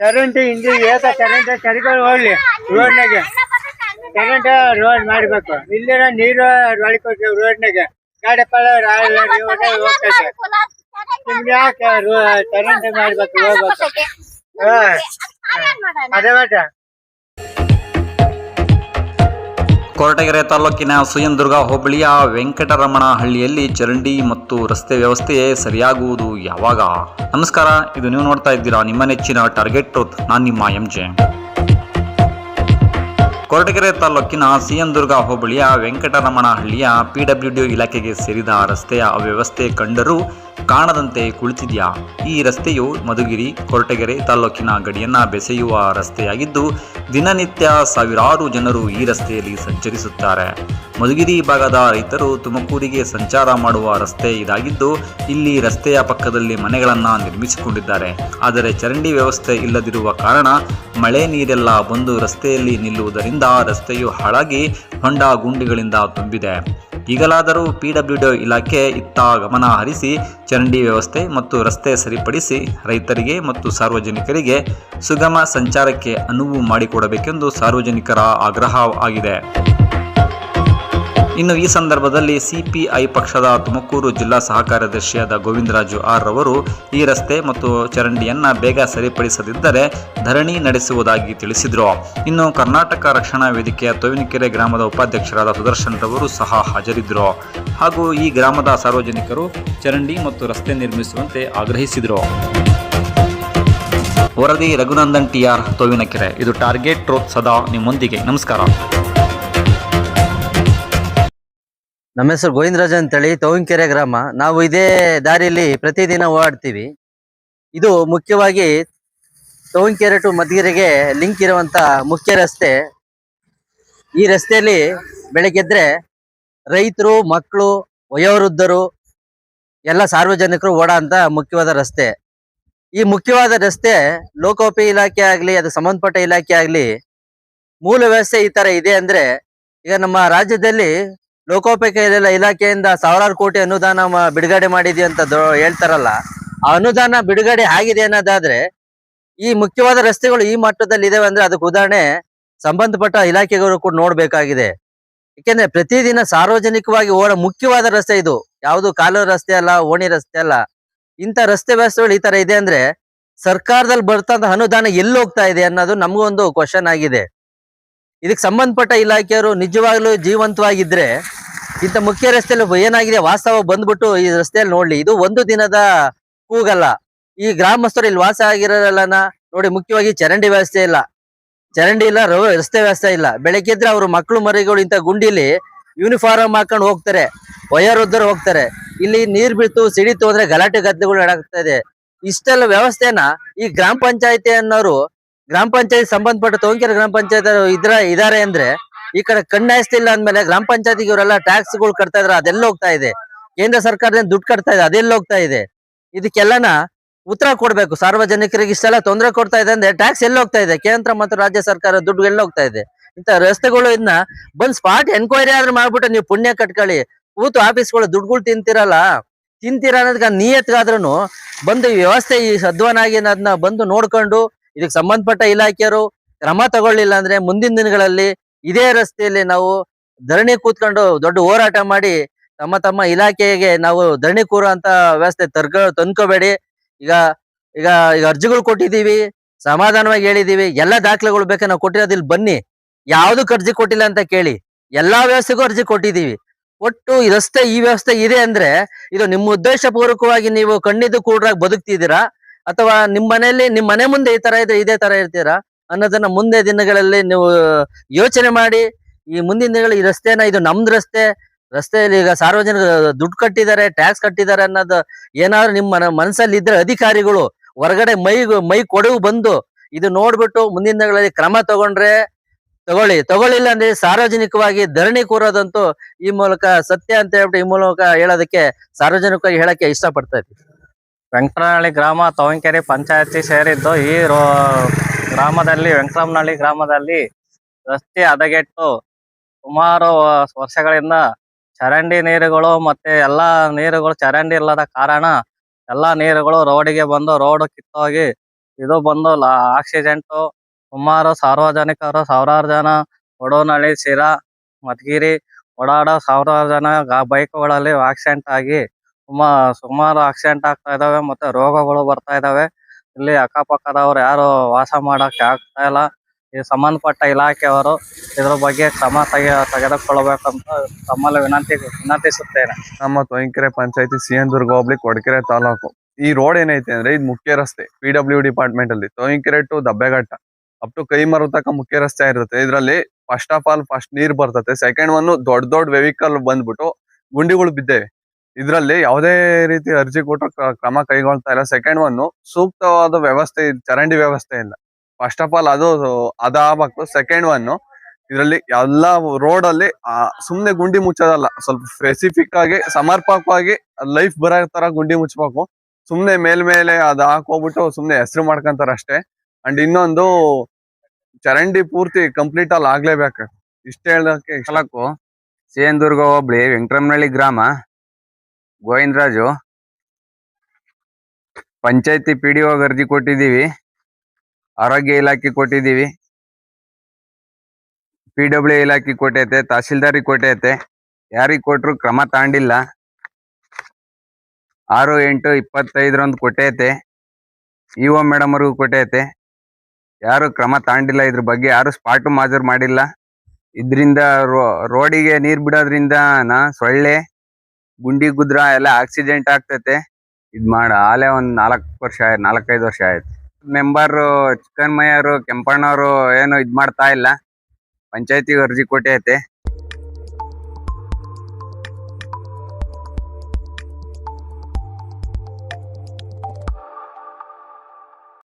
Current Hindi ಏತ current ಕರಿಗಳು ಹೋಗ್ಲಿ ರೋಡ್ನಾಗೆ current road ಮಾಡ್ಬೇಕು ಇಲ್ಲಿರ ನೀರು ಹೊಳಿಕೊಟ್ಟು ರೋಡ್ನಾಗೆ ಗಾಡಿ ಪಾಳ ಹೋಗ್ತೈತೆ ಯಾಕೆ ಕರೆಂಟ್ ಮಾಡ್ಬೇಕು ಹೋಗ್ಬೇಕು ಹಾ ಅದೇ ಮಾಡ ಕೊರಟಗೆರೆ ತಾಲೂಕಿನ ಸುಯನದುರ್ಗ ಹೋಬಳಿಯ ವೆಂಕಟರಮಣ ಹಳ್ಳಿಯಲ್ಲಿ ಚರಂಡಿ ಮತ್ತು ರಸ್ತೆ ವ್ಯವಸ್ಥೆ ಸರಿಯಾಗುವುದು ಯಾವಾಗ? ನಮಸ್ಕಾರ, ಇದು ನೀವು ನೋಡ್ತಾ ಇದ್ದೀರಾ ನಿಮ್ಮ ನೆಚ್ಚಿನ ಟಾರ್ಗೆಟ್ ಟ್ರೂತ್ ನಾನು ನಿಮ್ಮ ಎಂ ಜೆ ಕೊರಟಗೆರೆ ತಾಲೂಕಿನ ಸಿಎಂದುರ್ಗ ಹೋಬಳಿಯ ವೆಂಕಟರಮಣ ಹಳ್ಳಿಯ ಪಿಡಬ್ಲ್ಯೂಡಿ ಇಲಾಖೆಗೆ ಸೇರಿದ ರಸ್ತೆಯ ಅವ್ಯವಸ್ಥೆ ಕಂಡರೂ ಕಾಣದಂತೆ ಕುಳಿತಿದೆಯಾ? ಈ ರಸ್ತೆಯು ಮಧುಗಿರಿ, ಕೊರಟಗೆರೆ ತಾಲೂಕಿನ ಗಡಿಯನ್ನ ಬೆಸೆಯುವ ರಸ್ತೆಯಾಗಿದ್ದು, ದಿನನಿತ್ಯ ಸಾವಿರಾರು ಜನರು ಈ ರಸ್ತೆಯಲ್ಲಿ ಸಂಚರಿಸುತ್ತಾರೆ. ಮಧುಗಿರಿ ಭಾಗದ ರೈತರು ತುಮಕೂರಿಗೆ ಸಂಚಾರ ಮಾಡುವ ರಸ್ತೆ ಇದಾಗಿದ್ದು, ಇಲ್ಲಿ ರಸ್ತೆಯ ಪಕ್ಕದಲ್ಲಿ ಮನೆಗಳನ್ನು ನಿರ್ಮಿಸಿಕೊಂಡಿದ್ದಾರೆ. ಆದರೆ ಚರಂಡಿ ವ್ಯವಸ್ಥೆ ಇಲ್ಲದಿರುವ ಕಾರಣ ಮಳೆ ನೀರೆಲ್ಲ ಬಂದು ರಸ್ತೆಯಲ್ಲಿ ನಿಲ್ಲುವುದರಿಂದ ರಸ್ತೆಯು ಹಾಳಾಗಿ ಹೊಂಡ ಗುಂಡಿಗಳಿಂದ ತುಂಬಿದೆ. ಈಗಲಾದರೂ ಪಿಡಬ್ಲ್ಯೂಡಿ ಇಲಾಖೆ ಇತ್ತ ಗಮನ ಹರಿಸಿ ಚರಂಡಿ ವ್ಯವಸ್ಥೆ ಮತ್ತು ರಸ್ತೆ ಸರಿಪಡಿಸಿ ರೈತರಿಗೆ ಮತ್ತು ಸಾರ್ವಜನಿಕರಿಗೆ ಸುಗಮ ಸಂಚಾರಕ್ಕೆ ಅನುವು ಮಾಡಿಕೊಡಬೇಕೆಂದು ಸಾರ್ವಜನಿಕರ ಆಗ್ರಹ ಆಗಿದೆ. ಇನ್ನು ಈ ಸಂದರ್ಭದಲ್ಲಿ ಸಿಪಿಐ ಪಕ್ಷದ ತುಮಕೂರು ಜಿಲ್ಲಾ ಸಹ ಕಾರ್ಯದರ್ಶಿಯಾದ ಗೋವಿಂದರಾಜು ಆರ್ ರವರು ಈ ರಸ್ತೆ ಮತ್ತು ಚರಂಡಿಯನ್ನ ಬೇಗ ಸರಿಪಡಿಸದಿದ್ದರೆ ಧರಣಿ ನಡೆಸುವುದಾಗಿ ತಿಳಿಸಿದರು. ಇನ್ನು ಕರ್ನಾಟಕ ರಕ್ಷಣಾ ವೇದಿಕೆಯ ತೋವಿನಕೆರೆ ಗ್ರಾಮದ ಉಪಾಧ್ಯಕ್ಷರಾದ ಸುದರ್ಶನ್ ರವರು ಸಹ ಹಾಜರಿದ್ದರು ಹಾಗೂ ಈ ಗ್ರಾಮದ ಸಾರ್ವಜನಿಕರು ಚರಂಡಿ ಮತ್ತು ರಸ್ತೆ ನಿರ್ಮಿಸುವಂತೆ ಆಗ್ರಹಿಸಿದರು. ವರದಿ ರಘುನಂದನ್ ಟಿಆರ್ ತೋವಿನಕೆರೆ. ಇದು ಟಾರ್ಗೆಟ್ ಟ್ರೋತ್ ಸದಾ ನಿಮ್ಮೊಂದಿಗೆ. ನಮಸ್ಕಾರ. ನಮ್ಮ ಹೆಸರು ಗೋವಿಂದರಾಜ್ ಅಂತೇಳಿ, ತೋವಿನಕೆರೆ ಗ್ರಾಮ. ನಾವು ಇದೇ ದಾರಿಯಲ್ಲಿ ಪ್ರತಿದಿನ ಓಡಾಡ್ತೀವಿ. ಇದು ಮುಖ್ಯವಾಗಿ ತೋವಿನಕೆರೆ ಟು ಮಧುಗಿರಿಗೆ ಲಿಂಕ್ ಇರುವಂತ ಮುಖ್ಯ ರಸ್ತೆ. ಈ ರಸ್ತೆಯಲ್ಲಿ ಬೆಳಗ್ಗೆದ್ರೆ ರೈತರು, ಮಕ್ಕಳು, ವಯೋವೃದ್ಧರು, ಎಲ್ಲ ಸಾರ್ವಜನಿಕರು ಓಡಾಂತ ಮುಖ್ಯವಾದ ರಸ್ತೆ. ಈ ಮುಖ್ಯವಾದ ರಸ್ತೆ ಲೋಕೋಪಿ ಇಲಾಖೆ ಆಗ್ಲಿ, ಅದು ಸಂಬಂಧಪಟ್ಟ ಇಲಾಖೆ ಆಗ್ಲಿ, ಮೂಲ ವ್ಯವಸ್ಥೆ ಈ ತರ ಇದೆ ಅಂದ್ರೆ, ಈಗ ನಮ್ಮ ರಾಜ್ಯದಲ್ಲಿ ಲೋಕೋಪಯೋಗಿ ಇಲಾಖೆಯಿಂದ ಸಾವಿರಾರು ಕೋಟಿ ಅನುದಾನ ಬಿಡುಗಡೆ ಮಾಡಿದ್ವಿ ಅಂತ ಹೇಳ್ತಾರಲ್ಲ. ಆ ಅನುದಾನ ಬಿಡುಗಡೆ ಆಗಿದೆ ಅನ್ನೋದಾದ್ರೆ ಈ ಮುಖ್ಯವಾದ ರಸ್ತೆಗಳು ಈ ಮಟ್ಟದಲ್ಲಿ ಇದಾವೆ ಅಂದ್ರೆ ಅದಕ್ಕೆ ಉದಾಹರಣೆ ಸಂಬಂಧಪಟ್ಟ ಇಲಾಖೆಗಳು ಕೂಡ ನೋಡ್ಬೇಕಾಗಿದೆ. ಏಕೆಂದ್ರೆ ಪ್ರತಿದಿನ ಸಾರ್ವಜನಿಕವಾಗಿ ಓಡ ಮುಖ್ಯವಾದ ರಸ್ತೆ ಇದು. ಯಾವುದು ಕಾಲು ರಸ್ತೆ ಅಲ್ಲ, ಓಣಿ ರಸ್ತೆ ಅಲ್ಲ. ಇಂಥ ರಸ್ತೆ ವ್ಯವಸ್ಥೆಗಳು ಈ ತರ ಇದೆ ಅಂದ್ರೆ ಸರ್ಕಾರದಲ್ಲಿ ಬರ್ತಂತ ಅನುದಾನ ಎಲ್ಲಿ ಹೋಗ್ತಾ ಇದೆ ಅನ್ನೋದು ನಮಗೊಂದು ಕ್ವಶನ್ ಆಗಿದೆ. ಇದಕ್ಕೆ ಸಂಬಂಧಪಟ್ಟ ಇಲಾಖೆಯವರು ನಿಜವಾಗ್ಲೂ ಜೀವಂತವಾಗಿದ್ರೆ ಇಂಥ ಮುಖ್ಯ ರಸ್ತೆಯಲ್ಲಿ ಏನಾಗಿದೆ, ವಾಸ್ತವ ಬಂದ್ಬಿಟ್ಟು ಈ ರಸ್ತೆಯಲ್ಲಿ ನೋಡ್ಲಿ. ಇದು ಒಂದು ದಿನದ ಕೂಗಲ್ಲ. ಈ ಗ್ರಾಮಸ್ಥರು ಇಲ್ಲಿ ವಾಸ ಆಗಿರಲ್ಲನ ನೋಡಿ, ಮುಖ್ಯವಾಗಿ ಚರಂಡಿ ವ್ಯವಸ್ಥೆ ಇಲ್ಲ. ಚರಂಡಿ ಇಲ್ಲ ರಸ್ತೆ ವ್ಯವಸ್ಥೆ ಇಲ್ಲ. ಬೆಳಗ್ಗೆ ಇದ್ರೆ ಅವ್ರ ಮಕ್ಕಳು ಮರಿಗಳು ಇಂಥ ಗುಂಡಿಲಿ ಯೂನಿಫಾರ್ಮ್ ಹಾಕೊಂಡು ಹೋಗ್ತಾರೆ. ವಯೋವೃದ್ಧರು ಹೋಗ್ತಾರೆ. ಇಲ್ಲಿ ನೀರ್ ಬೀಳ್ತು, ಸಿಡಿತು ಅಂದ್ರೆ ಗಲಾಟೆ ಗದ್ದೆಗಳು ನಡಾಗ್ತಾ ಇದೆ. ಇಷ್ಟೆಲ್ಲ ವ್ಯವಸ್ಥೆನ ಈ ಗ್ರಾಮ ಪಂಚಾಯತಿ ಅನ್ನೋರು ಗ್ರಾಮ ಪಂಚಾಯತ್ ಸಂಬಂಧಪಟ್ಟ ತೋಂಕೆರೆ ಗ್ರಾಮ ಪಂಚಾಯತ್ ಇದ್ರ ಇದಾರೆ ಅಂದ್ರೆ ಈ ಕಡೆ ಕಣ್ಣಾಯಿಸ್ತಿಲ್ಲ ಅಂದ್ಮೇಲೆ ಗ್ರಾಮ ಪಂಚಾಯತಿಗೆ ಇವರೆಲ್ಲ ಟ್ಯಾಕ್ಸ್ಗಳು ಕಟ್ತಾ ಇದ್ರ, ಅದೆಲ್ಲ ಹೋಗ್ತಾ ಇದೆ? ಕೇಂದ್ರ ಸರ್ಕಾರದಿಂದ ದುಡ್ಡು ಕಟ್ತಾ ಇದೆ, ಅದೆಲ್ಲ ಹೋಗ್ತಾ ಇದೆ? ಇದಕ್ಕೆಲ್ಲನ ಉತ್ತರ ಕೊಡ್ಬೇಕು. ಸಾರ್ವಜನಿಕರಿಗೆ ಇಷ್ಟೆಲ್ಲ ತೊಂದರೆ ಕೊಡ್ತಾ ಇದೆ ಅಂದ್ರೆ ಟ್ಯಾಕ್ಸ್ ಎಲ್ಲ ಹೋಗ್ತಾ ಇದೆ? ಕೇಂದ್ರ ಮತ್ತು ರಾಜ್ಯ ಸರ್ಕಾರ ದುಡ್ಡು ಎಲ್ಲ ಹೋಗ್ತಾ ಇದೆ? ಇಂತ ರಸ್ತೆಗಳು ಇದನ್ನ ಬಂದ್ ಸ್ಪಾಟ್ ಎನ್ಕ್ವೈರಿ ಆದ್ರೂ ಮಾಡ್ಬಿಟ್ಟು ನೀವು ಪುಣ್ಯ ಕಟ್ಕೊಳ್ಳಿ. ಕೂತು ಆಫೀಸ್ಗಳು ದುಡ್ಡುಗಳು ತಿಂತಿರಲ್ಲ? ತಿಂತೀರ ಅನ್ನೋದಕ್ಕೆ ನಿಯತ್ಗಾದ್ರೂ ಬಂದು ವ್ಯವಸ್ಥೆ ಈ ಸದ್ವನಾಗಿ ಅದನ್ನ ಬಂದು ನೋಡ್ಕೊಂಡು ಇದಕ್ಕೆ ಸಂಬಂಧಪಟ್ಟ ಇಲಾಖೆಯವರು ಕ್ರಮ ತಗೊಳ್ಳಿಲ್ಲ ಅಂದ್ರೆ ಮುಂದಿನ ದಿನಗಳಲ್ಲಿ ಇದೇ ರಸ್ತೆಯಲ್ಲಿ ನಾವು ಧರಣಿ ಕೂತ್ಕೊಂಡು ದೊಡ್ಡ ಹೋರಾಟ ಮಾಡಿ ತಮ್ಮ ತಮ್ಮ ಇಲಾಖೆಗೆ ನಾವು ಧರಣಿ ಕೂರುವಂತ ವ್ಯವಸ್ಥೆ ತರ್ಕ, ತಂದ್ಕೋಬೇಡಿ. ಈಗ ಈಗ ಈಗ ಅರ್ಜಿಗಳು ಕೊಟ್ಟಿದ್ದೀವಿ, ಸಮಾಧಾನವಾಗಿ ಹೇಳಿದೀವಿ ಎಲ್ಲ ದಾಖಲೆಗಳು ಬೇಕಾ ನಾವು ಕೊಟ್ಟಿರೋದು ಬನ್ನಿ. ಯಾವುದಕ್ಕೆ ಅರ್ಜಿ ಕೊಟ್ಟಿಲ್ಲ ಅಂತ ಕೇಳಿ. ಎಲ್ಲಾ ವ್ಯವಸ್ಥೆಗೂ ಅರ್ಜಿ ಕೊಟ್ಟಿದ್ದೀವಿ. ಒಟ್ಟು ರಸ್ತೆ, ಈ ವ್ಯವಸ್ಥೆ ಇದೆ ಅಂದ್ರೆ ಇದು ನಿಮ್ಮ ಉದ್ದೇಶ ಪೂರ್ವಕವಾಗಿ ನೀವು ಕಣ್ಣಿದ್ದು ಕೂಡ್ರಾಗ ಬದುಕ್ತಿದ್ದೀರಾ? ಅಥವಾ ನಿಮ್ ಮನೆಯಲ್ಲಿ, ನಿಮ್ ಮನೆ ಮುಂದೆ ಈ ತರ ಇದ್ರೆ ಇದೇ ತರ ಇರ್ತೀರಾ? ಅನ್ನೋದನ್ನ ಮುಂದೆ ದಿನಗಳಲ್ಲಿ ನೀವು ಯೋಚನೆ ಮಾಡಿ, ಈ ಮುಂದಿನ ದಿನಗಳಲ್ಲಿ ಈ ರಸ್ತೆನ, ಇದು ನಮ್ದು ರಸ್ತೆ, ರಸ್ತೆಯಲ್ಲಿ ಈಗ ಸಾರ್ವಜನಿಕ ದುಡ್ಡು ಕಟ್ಟಿದ್ದಾರೆ, ಟ್ಯಾಕ್ಸ್ ಕಟ್ಟಿದ್ದಾರೆ ಅನ್ನೋದು ಏನಾದ್ರು ನಿಮ್ಮ ಮನ, ಮನಸ್ಸಲ್ಲಿ ಇದ್ರೆ ಅಧಿಕಾರಿಗಳು ಹೊರಗಡೆ ಮೈ ಮೈ ಕೊಡವು ಬಂದು ಇದು ನೋಡ್ಬಿಟ್ಟು ಮುಂದಿನ ದಿನಗಳಲ್ಲಿ ಕ್ರಮ ತಗೊಂಡ್ರೆ ತಗೊಳ್ಳಿ. ತಗೊಳ್ಳಿಲ್ಲ ಅಂದ್ರೆ ಸಾರ್ವಜನಿಕವಾಗಿ ಧರಣಿ ಕೂರೋದಂತೂ ಈ ಮೂಲಕ ಸತ್ಯ ಅಂತ ಹೇಳ್ಬಿಟ್ಟು ಈ ಮೂಲಕ ಹೇಳೋದಕ್ಕೆ ಸಾರ್ವಜನಿಕವಾಗಿ ಹೇಳಕ್ಕೆ ಇಷ್ಟಪಡ್ತಾ ಇದ್ದೀನಿ. ವೆಂಕಟನಹಳ್ಳಿ ಗ್ರಾಮ ತವಂಕೆರೆ ಪಂಚಾಯತಿ ಸೇರಿದ್ದು ಈ ರೋ ಗ್ರಾಮದಲ್ಲಿ, ವೆಂಕಟರಮನಹಳ್ಳಿ ಗ್ರಾಮದಲ್ಲಿ ರಸ್ತೆ ಹದಗೆಟ್ಟು ಸುಮಾರು ವರ್ಷಗಳಿಂದ ಚರಂಡಿ ನೀರುಗಳು ಮತ್ತೆ ಎಲ್ಲಾ ನೀರುಗಳು ಚರಂಡಿ ಇಲ್ಲದ ಕಾರಣ ಎಲ್ಲಾ ನೀರುಗಳು ರೋಡಿಗೆ ಬಂದು ರೋಡ್ ಕಿತ್ತೋಗಿ ಇದು ಬಂದು ಆಕ್ಸಿಡೆಂಟ್. ಸುಮಾರು ಸಾರ್ವಜನಿಕರು ಸಾವಿರಾರು ಜನ ಒಡೋನಹಳ್ಳಿ ಶಿರಾ ಮಧುಗಿರಿ ಓಡಾಡೋ ಸಾವಿರಾರು ಜನ ಬೈಕ್ಗಳಲ್ಲಿ ಆಕ್ಸಿಡೆಂಟ್ ಆಗಿ ಸುಮಾ, ಸುಮಾರು ಆಕ್ಸಿಡೆಂಟ್ ಆಗ್ತಾ ಇದಾವೆ ಮತ್ತೆ ರೋಗಗಳು ಬರ್ತಾ ಇದಾವೆ. ಇಲ್ಲಿ ಅಕ್ಕಪಕ್ಕದವ್ರು ಯಾರು ವಾಸ ಮಾಡಕ್ಕೆ ಆಗ್ತಾ ಇಲ್ಲ. ಈ ಸಂಬಂಧಪಟ್ಟ ಇಲಾಖೆಯವರು ಇದ್ರ ಬಗ್ಗೆ ಕ್ರಮ ತೆಗೆ, ತೆಗೆದುಕೊಳ್ಳಬೇಕಂತ ತಮ್ಮಲ್ಲಿ ವಿನಂತಿ, ವಿನಂತಿಸುತ್ತೇನೆ. ನಮ್ಮ ತೊಯಂಕೆರೆ ಪಂಚಾಯತಿ ಸಿಎನ್ ಹೋಬ್ಳಿ ಕೊಡಕೆರೆ ತಾಲೂಕು. ಈ ರೋಡ್ ಏನೈತೆ ಅಂದ್ರೆ ಇದು ಮುಖ್ಯ ರಸ್ತೆ. ಪಿ ಡಬ್ಲ್ಯೂ ಡಿಪಾರ್ಟ್ಮೆಂಟ್ ಅಲ್ಲಿ. Thoyankere to Dabbeghatta. Up to ಕೈ ಮರು ತಕ ಮುಖ್ಯ ರಸ್ತೆ ಇರುತ್ತೆ ಇದರಲ್ಲಿ ಫಸ್ಟ್ ಆಫ್ ಆಲ್ ಫಸ್ಟ್ ನೀರ್ ಬರ್ತತೆ. ಸೆಕೆಂಡ್ ಒನ್ ದೊಡ್ಡ ದೊಡ್ಡ ವೆಹಿಕಲ್ ಬಂದ್ಬಿಟ್ಟು ಗುಂಡಿಗಳು ಬಿದ್ದೇವೆ. ಇದ್ರಲ್ಲಿ ಯಾವುದೇ ರೀತಿ ಅರ್ಜಿ ಕೊಟ್ಟರು ಕ- ಕ್ರಮ ಕೈಗೊಳ್ತಾ ಇಲ್ಲ. ಸೆಕೆಂಡ್ ಒನ್ ಸೂಕ್ತವಾದ ವ್ಯವಸ್ಥೆ, ಚರಂಡಿ ವ್ಯವಸ್ಥೆ ಇಲ್ಲ. ಫಸ್ಟ್ ಆಫ್ ಆಲ್ ಅದು ಅದಾಗಬೇಕು ಸೆಕೆಂಡ್ ಒನ್ ಇದರಲ್ಲಿ ಎಲ್ಲ ರೋಡ್ ಅಲ್ಲಿ ಸುಮ್ನೆ ಗುಂಡಿ ಮುಚ್ಚೋದಲ್ಲ. ಸ್ವಲ್ಪ ಸ್ಪೆಸಿಫಿಕ್ ಆಗಿ, ಸಮರ್ಪಕವಾಗಿ ಲೈಫ್ ಬರೋ ತರ ಗುಂಡಿ ಮುಚ್ಚಬೇಕು. ಸುಮ್ನೆ ಮೇಲ್ಮೇಲೆ ಅದ್ ಹಾಕೋಗ್ಬಿಟ್ಟು ಸುಮ್ನೆ ಹೆಸರು ಮಾಡ್ಕೊಂತಾರ ಅಷ್ಟೇ. ಅಂಡ್ ಇನ್ನೊಂದು, ಚರಂಡಿ ಪೂರ್ತಿ ಕಂಪ್ಲೀಟ್ ಅಲ್ಲಿ ಆಗ್ಲೇಬೇಕು. ಇಷ್ಟ ಹೇಳಕ್ಕೆ ಸೇನ್ ಸಿಎನ್ದುರ್ಗ ಹೋಬಳಿ, ವೆಂಕಟರಮನಹಳ್ಳಿ ಗ್ರಾಮ. ಗೋವಿಂದರಾಜು, ಪಂಚಾಯತಿ ಪಿ ಡಿ ಅರ್ಜಿ ಕೊಟ್ಟಿದ್ದೀವಿ, ಆರೋಗ್ಯ ಇಲಾಖೆ ಕೊಟ್ಟಿದ್ದೀವಿ ಪಿ ಡಬ್ಲ್ಯೂ ಇಲಾಖೆ ಕೊಟ್ಟೈತೆ ತಹಸೀಲ್ದಾರಿಗೆ ಕೊಟ್ಟೈತೆ ಯಾರಿಗೆ ಕೊಟ್ಟರು ಕ್ರಮ ತಾಂಡಿಲ್ಲ. ಆರು ಎಂಟು ಇಪ್ಪತ್ತೈದರಂದು ಕೊಟ್ಟೈತೆ ಇ ಒ ಮೇಡಮ್ ಅವ್ರಿಗೂ ಕೊಟ್ಟೈತೆ ಯಾರು ಕ್ರಮ ತಾಂಡಿಲ್ಲ, ಇದ್ರ ಬಗ್ಗೆ ಯಾರು ಸ್ಪಾಟು ಮಾಜರ್ ಮಾಡಿಲ್ಲ. ಇದ್ರಿಂದ ರೋಡಿಗೆ ನೀರು ಬಿಡೋದ್ರಿಂದ ನಾ ಸೊಳ್ಳೆ ಗುಂಡಿ ಗುದ್ರ ಎಲ್ಲ ಆಕ್ಸಿಡೆಂಟ್ ಆಗ್ತೈತೆ. ಇದ್ ಮಾಡ, ಆಲೆ ಒಂದ್ ನಾಲ್ಕ್ ವರ್ಷ ಆಯ್ತು ನಾಲ್ಕೈದು ವರ್ಷ ಆಯ್ತು. ಮೆಂಬರ್ ಚಿಕ್ಕನ್ಮಯ್ಯರು, ಕೆಂಪಣ್ಣವರು ಏನು ಇದ್ ಮಾಡ್ತಾ ಇಲ್ಲ. ಪಂಚಾಯತಿ ಅರ್ಜಿ ಕೊಟ್ಟೈತೆ.